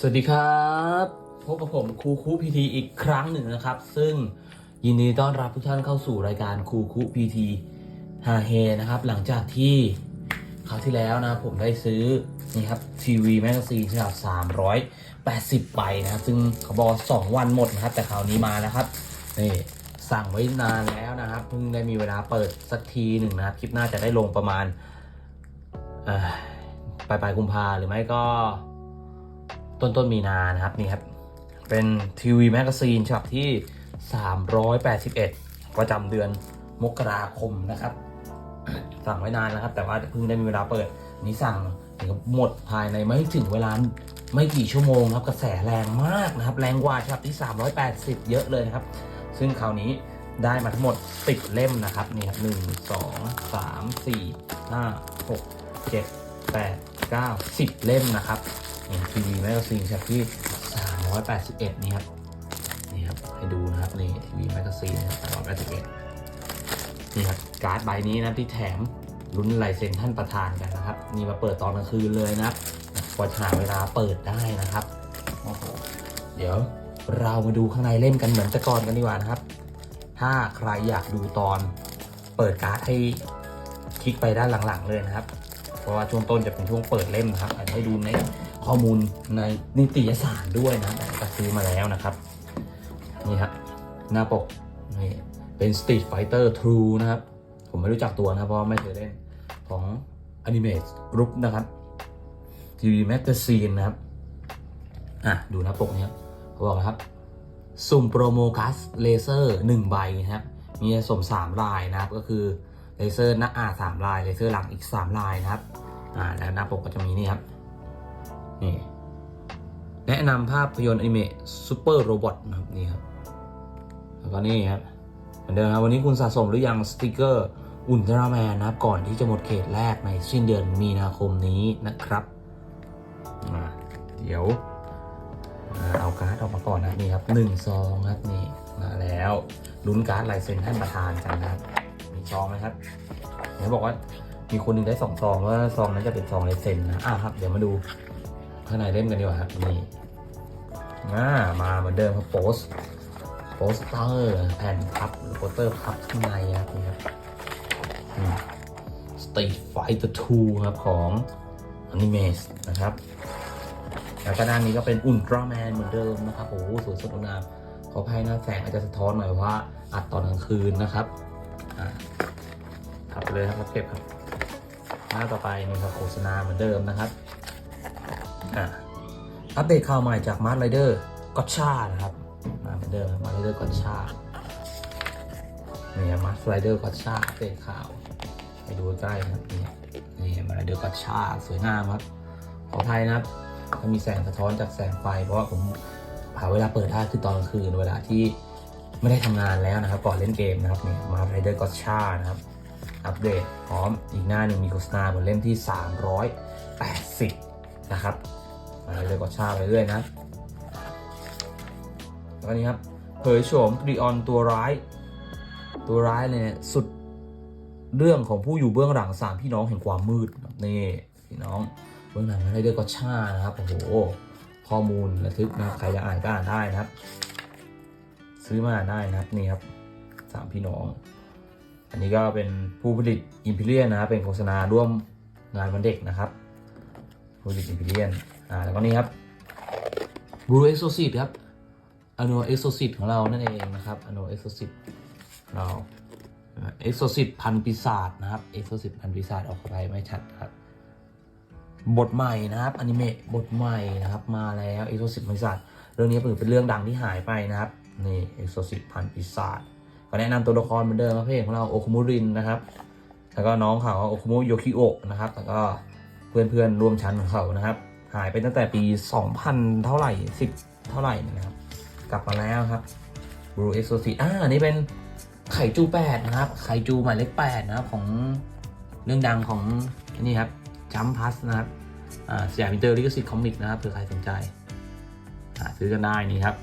สวัสดีครับพบกับผมครูคุพีทีอีกครั้งหนึ่งนะครับ ซึ่งยินดีต้อนรับทุกท่านเข้าสู่รายการครูคุพีทีฮาเฮนะครับ หลังจากที่คราวที่แล้วนะผมได้ซื้อนี่ครับทีวีแมกกาซีนฉบับ380ใบนะครับ ซึ่งเขาบอก2วันหมดนะครับ แต่คราวนี้มาแล้วครับนี่สั่งไว้นานแล้วนะครับเพิ่งได้มีเวลาเปิดสักทีหนึ่งนะครับคลิปหน้าจะได้ลงประมาณปลายปลายกุมภาหรือไม่ก็ ต้นต้นมีนานะครับนี่ครับ เป็นทีวีแมกกาซีนฉบับที่ 381 ประจำเดือนมกราคมนะครับ สั่งไว้นานนะครับ แต่ว่าเพิ่งได้มีเวลาเปิดนี้สั่งถึงหมดภายในไม่ถึงเวลาไม่กี่ชั่วโมงครับกระแสแรงมากนะครับ แรงกว่าฉบับที่ 380 เยอะเลยนะครับ ซึ่งคราวนี้ได้มาทั้งหมด 10 เล่มนะครับนี่ครับหนึ่งสองสามสี่ห้าหกเจ็ดแปดเก้าสิบเล่มนะครับ ทีวีแมกกาซีนฉบับที่ 381 นี่ครับ นี่ครับ ให้ดูนะครับ นี่ทีวีแมกกาซีน381 นี่ครับการ์ดใบนี้นะที่แถมลุ้นลายเซ็นท่านประธานกันนะครับ นี่มาเปิดตอนกลางคืนเลยนะครับกว่าหาเวลาเปิดได้นะครับโอ้โหเดี๋ยวเรามาดูข้างในเล่มกันเหมือนแต่ก่อนกันดีกว่านะครับ ถ้าใครอยากดูตอนเปิดการ์ดให้คลิกไปด้านหลังๆเลยนะครับ เพราะว่าช่วงต้นจะเป็นช่วงเปิดเล่มนะครับอาจจะให้ดูใน ข้อมูลในนิตยสารด้วยนะแต่ซื้อมาแล้วนะครับ นี่ครับหน้าปกนี่เป็น Street Fighter True นะครับ ผมไม่รู้จักตัวนะเพราะไม่เคยเล่นของ Animate Group นะครับทีวีแมกกาซีนนะครับ อะ ดูหน้าปกนี้ครับเขาบอกนะครับ สุ่มโปรโมคัสเลเซอร์1ใบนะครับ มีสม 3 ลายนะครับก็คือเลเซอร์หน้าอาสามลายเลเซอร์หลังอีก 3 ลายนะครับ อ่าแล้วหน้าปกก็จะมีนี่ครับ นี่แนะนำภาพยนตร์อนิเมะซูเปอร์โรบอทนะครับนี่ครับ แล้วก็นี่ครับเหมือนเดิมครับวันนี้คุณสะสมหรือยังสติกเกอร์อุลตร้าแมนนะครับ ก่อนที่จะหมดเขตแรกในสิ้นเดือนมีนาคมนี้นะครับเดี๋ยวเอาการ์ดออกมาก่อนนะนี่ครับหนึ่งซองครับนี่มาแล้วลุ้นการ์ดลายเซ็นท่านประธานกันนะครับมีซองไหมครับเดี๋ยวบอกว่ามีคนหนึ่งได้สองซองแล้วซองนั้นจะเป็นซองลายเซ็นนะอะครับ เดี๋ยวมาดู ข้างในเล่มกันดีกว่าครับนี่อ่ามาเหมือนเดิมครับโปสโปสเตอร์แผ่นพับหรือโปสเตอร์พับข้างในครับนี่ครับสตีทไฟเตอร์2ครับของอนิเมสนะครับแล้วก็ด้านนี้ก็เป็นอุลตร้าแมนเหมือนเดิมนะครับโอ้โหสวยสดงามขออภัยนะแสงอาจจะสะท้อนหน่อยเพราะว่าอัดตอนกลางคืนนะครับอ่าทับไปเลยครับเก็บครับหน้าต่อไปนี่ครับโฆษณาเหมือนเดิมนะครับ อัปเดตข่าวใหม่จากมาร์ r ไรเดอร์ก็ชานะครับมาเหมือนเดิมมาร์ r ไรเดอร์ก็ชาเนี่ยมาร์ r ไรเดอร์ก็ชาอัปเดตข่าว ไปดูใกล้นะครับนี่นี่มาร์ r ไรเดอร์ก็ชาสวยงามครับขออภัยนะครับถ้ามีแสงสะท้อนจากแสงไฟ เพราะว่าผมหาเวลาเปิดได้คือตอนกลางคืนเวลาที่ไม่ได้ทำงานแล้วนะครับ ก่อนเล่นเกมนะครับเนี่ยมาร์ r ไรเดอร์ก็ชานะครับ อัปเดตพร้อมอีกหน้าหนึ่งมีโฆษณาบนเล่มที่ 380 นะครับมาเลยกดชาไปเรื่อยนะแล้วนี้ครับเผยโฉมกรีออนตัวร้าย ตัวร้ายเลยเนี่ยสุดเรื่องของผู้อยู่เบื้องหลังสามพี่น้องแห่งความมืดนี่พี่น้องเบื้องหลังอะไรเดอร์ก็ชานะครับโอ้โหข้อมูลระทึกนะครับใครจะอ่านก็อ่านได้นะครับ ซื้อมาอ่านได้นะครับนี่ครับสามพี่น้อง อันนี้ก็เป็นผู้ผลิตอิมพีเรียนะเป็นโฆษณาร่วมงานวันเด็กนะครับ ผู้ผลิตอิมพีเรียนอ่าแล้วก็นี่ครับ Blue Exorcist ครับ Annual Exorcist ของเรานั่นเองนะครับ Annual Exorcist เรา Exorcist พันปีศาจนะครับ Exorcist พันปีศาจออกไปไม่ชัดครับบทใหม่นะครับอนิเมะบทใหม่นะครับมาแล้ว Exorcist พันปีศาจเรื่องนี้เป็นเรื่องดังที่หายไปนะครับนี่ Exorcist พันปีศาจก็แนะนำตัวละครเหมือนเดิมครับเพจของเราโอคุมุรินนะครับ แล้วก็น้องเขาโอคุมุโยคิโอะนะครับ แล้วก็ เพื่อนเพื่อนๆร่วมชั้นของเขานะครับ หายไปตั้งแต่ปี 2000 เท่าไหร่ 10 เท่าไหร่เนยนะครับ กลับมาแล้วครับ Blue Exorcist อ่านนี้เป็นไข่จู8นะครับ ไข่จูหมายเลข8นะครับของเรื่องดังของนี่ครับจัมพัสนะครับอ่าสยามอินเตอร์ลิขสิทธิ์คอมิกนะครับเผื่อใครสนใจหาซื้อกันได้นี่ครับ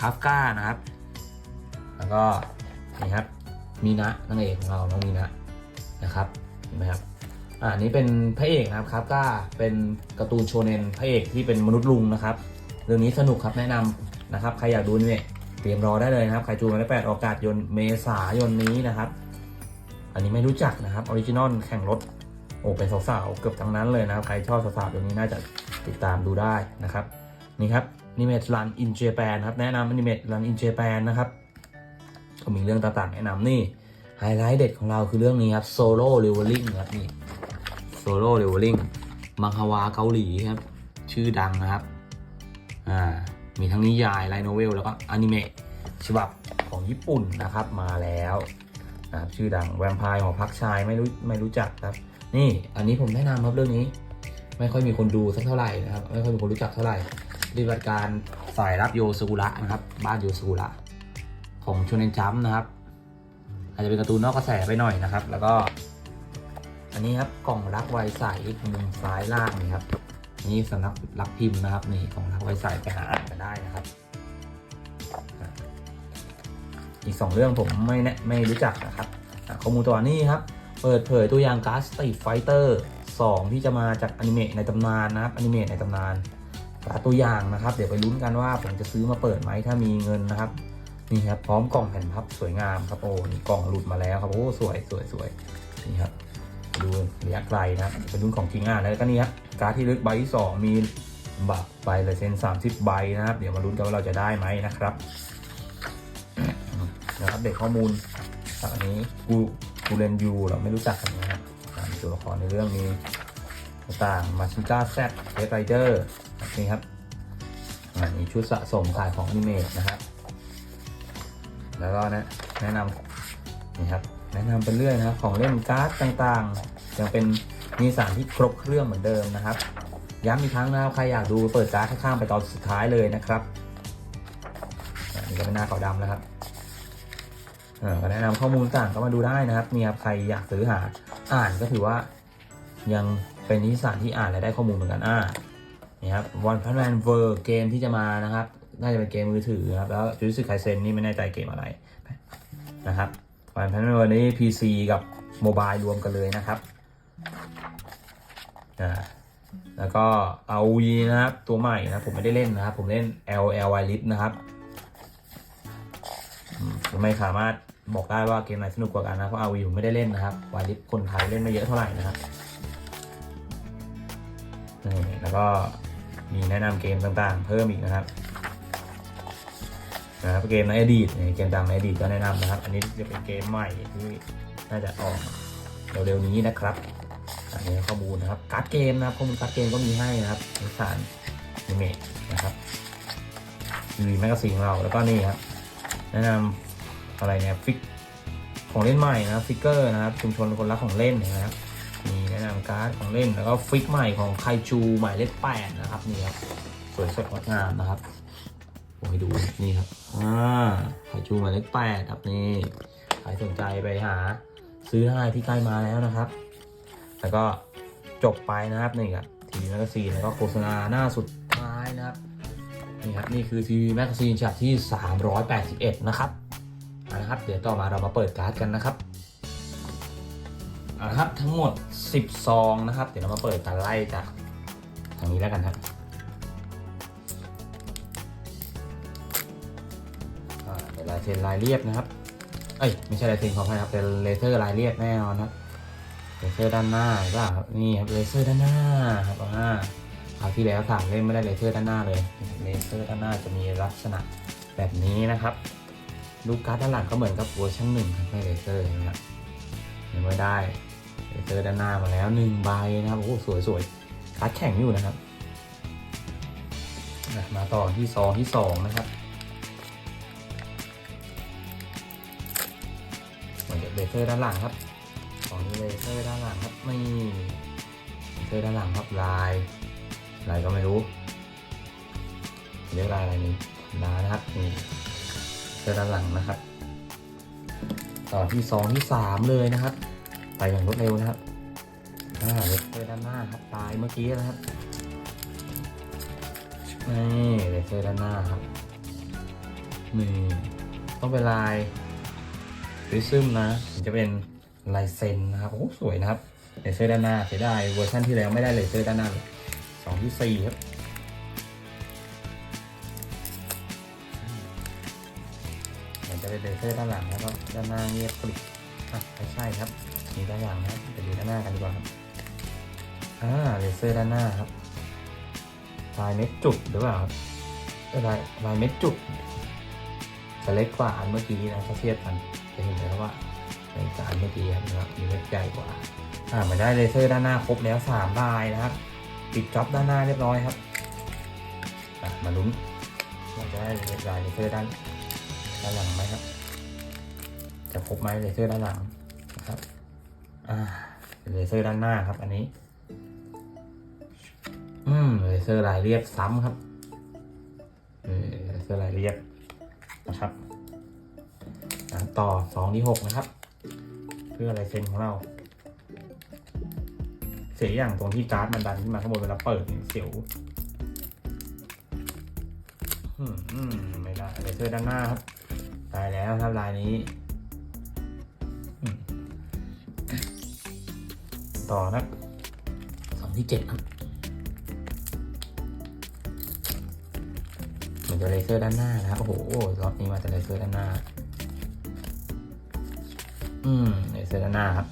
คาฟก้านะครับ แล้วก็นี่ครับมีนะนางเอกของเราน้องมีนะนะครับเห็นไหมครับ อันนี้เป็นพระเอกนะครับครับก็เป็นการ์ตูนโชเนนพระเอกที่เป็นมนุษย์ลุงนะครับ เรื่องนี้สนุกครับแนะนำนะครับ ใครอยากดูนี่เตรียมรอได้เลยนะครับใครจูนมาได้แปดโอกาสยนเมษายนนี้นะครับ อันนี้ไม่รู้จักนะครับออริจินอลแข่งรถโอ้เป็นสาวๆเกือบทั้งนั้นเลยนะครับ ใครชอบสาวๆตัวนี้น่าจะติดตามดูได้นะครับ นี่ครับนิเมตรันอินเจแปนครับแนะนำนิเมตรันอินเจแปนนะครับก็มีเรื่องต่างๆแนะนำนี่ไฮไลท์เด็ดของเราคือเรื่องนี้ครับโซโล่เลเวลลิ่งครับนี่ โซโล่เลเวลลิ่งมังฮวาเกาหลีครับ ชื่อดังนะครับ อ่า มีทั้งนิยายไลโนเวล แล้วก็อนิเมะฉบับของญี่ปุ่นนะครับมาแล้วนะครับชื่อดังแวมไพร์ของพักชายไม่รู้ไม่รู้จักครับ นี่อันนี้ผมแนะนำครับเรื่องนี้ ไม่ค่อยมีคนดูสักเท่าไหร่นะครับ ไม่ค่อยมีคนรู้จักเท่าไหร่ปฏิบัติการฝ่ายรับโยสกุระนะครับ บ้านโยสกุระของชนเนนจัมนะครับ อาจจะเป็นการ์ตูนนอกกระแสไปหน่อยนะครับ แล้วก็ อันนี้ครับกล่องรักไวใสมุมซ้ายล่างนี่ครับนี่สำนักรักพิมพ์นะครับนี่กล่องรักไวใสไปหาอ่านกันได้นะครับ อีกสองเรื่องผมไม่แนะไม่รู้จักนะครับข้อมูลตัวนี้ครับ เปิดเผยตัวอย่างการ์ดสตรีไฟเตอร์2ที่จะมาจากอนิเมะในตำนานนะครับอนิเมะในตำนานการ์ดตัวอย่างนะครับ เดี๋ยวไปลุ้นกันว่าผมจะซื้อมาเปิดไหมถ้ามีเงินนะครับนี่ครับพร้อมกล่องแผ่นพับสวยงามครับโอ้นี่กล่องหลุดมาแล้วครับโอ้สวยสวยสวยนี่ครับ ดูระยะไกลนะครับเป็นรุ่นของจริงอะแล้วก็นี่ครับการ์ดที่ลึกใบที่สองมีบัตรใบลายเซ็นสามสิบใบนะครับ เดี๋ยวมาลุ้นกันว่าเราจะได้ไหมนะครับนะครับเด็กข้อมูลจากอันนี้กูกูเรนยูเราไม่รู้จักกันนะครับตัวละครในเรื่องนี้ต่างมาชิก้าแซดเรดไรเดอร์นี่ครับอันนี้ชุดสะสมขายของอนิเมะนะครับแล้วก็นะแนะนำนี่ครับ แนะนำเป็นเรื่อยนะครับของเล่นการ์ดต่างๆยังเป็นมีสารที่ครบเครื่องเหมือนเดิมนะครับย้ำอีกครั้งนะครับใครอยากดูเปิดการ์ดข้างๆไปตอนสุดท้ายเลยนะครับนนี้ก็เป็นหน้าขาวดำแล้วครับอ่อก็แนะนำข้อมูลต่างก็มาดูได้นะครับนี่ครับใครอยากซื้อหาอ่านก็ถือว่ายังเป็นนิสสานที่อ่านและได้ข้อมูลเหมือนกันอ่านี่ครับวันพันแมนเวอร์เกมที่จะมานะครับ น่าจะเป็นเกมมือถือนะครับ แล้วจูสึไคเซนนี่ไม่แน่ใจเกมอะไรนะครับ วันพันแมนเวอร์นี้ PC กับโมบายรวมกันเลยนะครับอ่าแล้วก็เอาวีนะครับ ตัวใหม่นะผมไม่ได้เล่นนะครับ ผมเล่น L L Y Lip นะครับไม่สามารถบอกได้ว่าเกมไหนสนุกกว่ากันนะเพราะอาวีผมไม่ได้เล่นนะครับวายลิฟคนไทยเล่นไม่เยอะเท่าไหร่นะครับนี่แล้วก็มีแนะนำเกมต่างๆ เพิ่มอีกนะครับ นะครับเกมในอดีตเกมดังในอดีตก็แนะนำนะครับ อันนี้จะเป็นเกมใหม่ที่น่าจะออกเร็วๆนี้นะครับอันนี้ข้อมูลนะครับการ์ดเกมนะครับข้อมูลการ์ดเกมก็มีให้นะครับนิสานนิเมะนะครับทีวีแมกกาซีนของเราแล้วก็นี่ครับแนะนำอะไรเนี่ยฟิกของเล่นใหม่นะครับฟิกเกอร์นะครับชุมชนคนรักของเล่นนะครับมีแนะนำการ์ดของเล่นแล้วก็ฟิกใหม่ของไคจูหมายเลขแปดนะครับนี่ครับสวยสดงดงามนะครับ ผมให้ดูนี่ครับ อ่าไคจูหมายเลขแปดครับนี่ใครสนใจไปหา ซื้อได้ที่ใกล้มาแล้วนะครับ แล้วก็จบไปนะครับนี่ครับทีวีแมกกาซีนแล้วก็โฆษณาหน้าสุดท้ายนะครับนี่ครับนี่คือทีวีแมกกาซีนฉบับที่ 381 นะครับเอาละครับ เดี๋ยวต่อมาเรามาเปิดการ์ดกันนะครับเอาละครับทั้งหมด10ซองนะครับ เดี๋ยวเรามาเปิดการไล่จากทางนี้แล้วกันครับาเป็นลายเซ็นลายเรียบนะครับ เอ้ยไม่ใช่ลายเซ็นขออภัยครับเป็นเลเซอร์ลายเรียบแน่นอนครับเลเซอร์ด้านหน้าหรือเปล่าครับนี่ครับเลเซอร์ด้านหน้าครับอ่าคราวที่แล้วถามเล่นไม่ได้เลเซอร์ด้านหน้าเลยเลเซอร์ด้านหน้าจะมีลักษณะแบบนี้นะครับลูกการ์ดด้านหลังก็เหมือนกับเวอร์ชันหนึ่งครับไม่เลเซอร์นะครับยังไม่ได้เลเซอร์ด้านหน้ามาแล้วหนึ่งใบนะครับโอ้สวยสวยการ์ดแข็งอยู่นะครับมาต่อที่ซองที่สองนะครับ เบเลเซอร์ด้านหลังครับของเลเซอร์ด้านหลังครับไม่เลเซอร์ด้านหลังครับลายอะไรก็ไม่รู้เรียกลายอะไรนี่ลานะครับนี่เสื้อด้านหลังนะครับ ต่อที่สองที่สามเลยนะครับ ไปอย่างรวดเร็วนะครับอ่าเลเซอร์ด้านหน้าครับลายเมื่อกี้นะครับนี่เลเซอร์ด้านหน้าครับนี่ต้องเป็นลาย ซึมนะจะเป็นลายเซ็นนะครับโอ้สวยนะครับเลเซอร์ด้านหน้าเสียดายเวอร์ชันที่แล้วไม่ได้เลเซอร์ด้านหน้าเลยสองที่สี่ครับเหมือนจะเป็นเลเซอร์ด้านหลังแล้วก็ด้านหน้าเงียบกริบอะไม่ใช่ครับมีด้านหลังนะไปดูด้านหน้ากันดีกว่าครับอ่าเลเซอร์ด้านหน้าครับลายเม็ดจุดหรือเปล่าครับลายลายเม็ดจุด จะเล็กกว่าอันเมื่อกี้นะถ้าเทียบกันจะเห็นเลยว่าในกบอันเมื่อกี้นะครับมีเม็ดใหญ่กว่าอ่ามาได้เลเซอร์ด้านหน้าครบแล้วสามลายนะครับปิดจ็อบด้านหน้าเรียบร้อยครับมาลุ้นเราจะได้เลเซอร์เลเซอร์ด้านด้านหลังไหมครับ จะครบไหมเลเซอร์ด้านหลังนะครับอ่าเลเซอร์ด้านหน้าครับ อันนี้ อืมเลเซอร์ลายเรียบซ้ำครับเลเซอร์ลายเรียบ นะครับต่อสองที่หกนะครับ เพื่อลายเซ็นของเรา เสียอย่างตรงที่การ์ดมันดันขึ้นมาข้างบนเวลาเปิดเนี่ยเสียวไม่ได้เลเซอร์ด้านหน้าครับตายแล้วครับลายนี้ ต่อนะสองที่เจ็ดครับ เหมือนจะเลเซอร์ด้านหน้านะครับโอ้โหรอบนี้มาแต่เลเซอร์ด้านหน้า อืมเลเซอร์ด้านหน้าครับ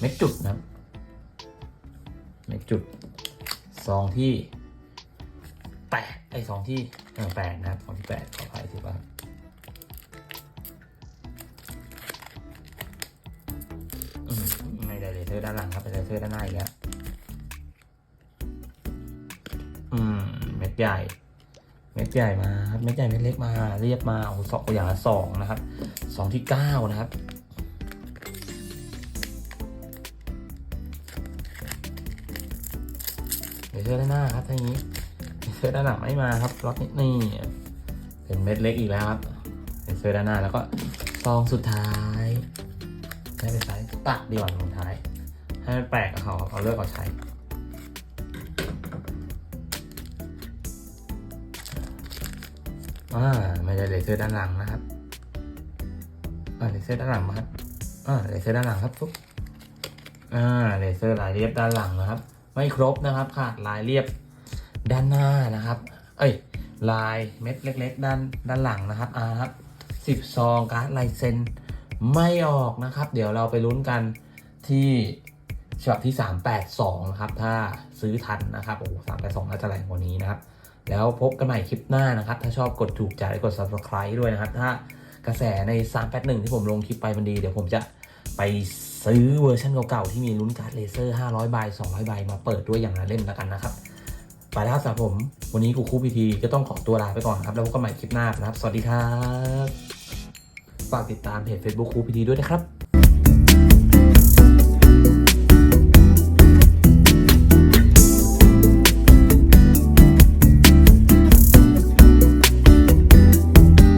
เม็ดจุดนะเม็ดจุดซองที่แปดไอซองที่เออแปดนะครับซองที่แปดขออภัยถูกป่ะอืมไม่ได้เลเซอร์ด้านหลังครับเป็นเลเซอร์ด้านหน้าอีกแล้วอืมเม็ดใหญ่ ม็ดใหญ่มาครับเม็ดใหญ่เม็ดเล็กมาเรียบมาโอ้สองอย่างละสองนะครับสองที่เก้านะครับเลเซอร์ด้านหน้าครับถ้าอย่านี้เลเซอร์ด้านหลังไม่มาครับล็อตนี้นี่เป็นเม็ดเล็กอีกแล้วครับเลเซอร์ด้านหน้าแล้วก็ซองสุดท้ายให้เป็นสายตัดดีกว่าสุดท้าย ให้มันแปลกเขาเอาเลือกเอาใช้ อ่าไม่ได้เลเซอร์ด้านหลังนะครับอ่าเลเซอร์ด้านหลังมาครับอ่าเลเซอร์ด้านหลังครับปุ๊บอ่าเลเซอร์ลายเรียบด้านหลังนะครับ ไม่ครบนะครับขาดลายเรียบด้านหน้านะครับ เอ้ยลายเม็ดเล็ก ๆ ด้านด้านหลังนะครับอ่าครับสิบซองการ์ดลายเซ็นไม่ออกนะครับ เดี๋ยวเราไปลุ้นกันที่ฉบับที่ 382 นะครับ ถ้าซื้อทันนะครับ โอ้สามแปดสองน่าจะแรงกว่านี้นะครับ แล้วพบกันใหม่คลิปหน้านะครับ ถ้าชอบกดถูกใจกด subscribe ด้วยนะครับ ถ้ากระแสใน 381 ที่ผมลงคลิปไปมันดี เดี๋ยวผมจะไปซื้อเวอร์ชันเก่าๆ ที่มีลุ้นการ์ดเลเซอร์ 500 ใบ 200 ใบ มาเปิดด้วยอย่างละเล่มแล้วกันนะครับไปแล้วครับสำหรับผม วันนี้กูคู่พีทีก็ต้องขอตัวลาไปก่อนครับ แล้วพบกันใหม่คลิปหน้านะครับ สวัสดีครับ ฝากติดตามเพจ Facebook ครูพีทีด้วยนะครับ